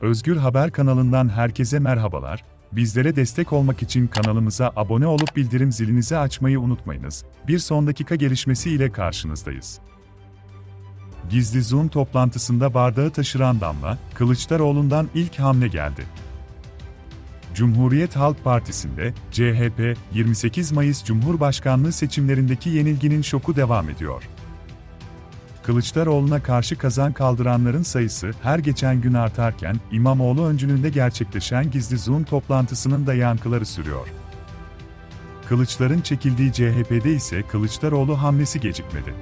Özgür Haber kanalından herkese merhabalar. Bizlere destek olmak için kanalımıza abone olup bildirim zilinizi açmayı unutmayınız. Bir son dakika gelişmesi ile karşınızdayız. Gizli Zoom toplantısında bardağı taşıran Damla, Kılıçdaroğlu'ndan ilk hamle geldi. Cumhuriyet Halk Partisi'nde CHP 28 Mayıs Cumhurbaşkanlığı seçimlerindeki yenilginin şoku devam ediyor. Kılıçdaroğlu'na karşı kazan kaldıranların sayısı her geçen gün artarken İmamoğlu öncülüğünde gerçekleşen gizli Zoom toplantısının da yankıları sürüyor. Kılıçların çekildiği CHP'de ise Kılıçdaroğlu hamlesi gecikmedi.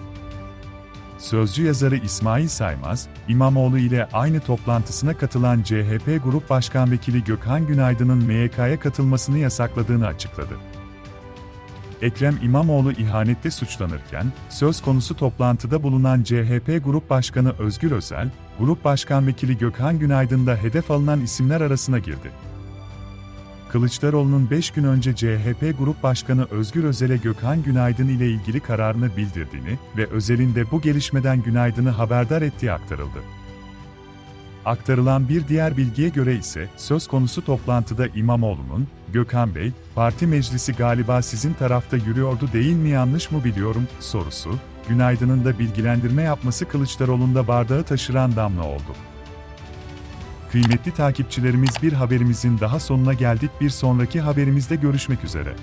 Sözcü yazarı İsmail Saymaz, İmamoğlu ile aynı toplantısına katılan CHP Grup Başkan Vekili Gökhan Günaydın'ın MYK'ya katılmasını yasakladığını açıkladı. Ekrem İmamoğlu ihanette suçlanırken, söz konusu toplantıda bulunan CHP Grup Başkanı Özgür Özel, Grup Başkan Vekili Gökhan Günaydın da hedef alınan isimler arasına girdi. Kılıçdaroğlu'nun 5 gün önce CHP Grup Başkanı Özgür Özel'e Gökhan Günaydın ile ilgili kararını bildirdiğini ve Özel'in de bu gelişmeden Günaydın'ı haberdar ettiği aktarıldı. Aktarılan bir diğer bilgiye göre ise söz konusu toplantıda İmamoğlu'nun, Gökhan Bey, parti meclisi galiba sizin tarafta yürüyordu değil mi yanlış mı biliyorum sorusu, Günaydın'ın da bilgilendirme yapması Kılıçdaroğlu'nda bardağı taşıran damla oldu. Kıymetli takipçilerimiz bir haberimizin daha sonuna geldik bir sonraki haberimizde görüşmek üzere.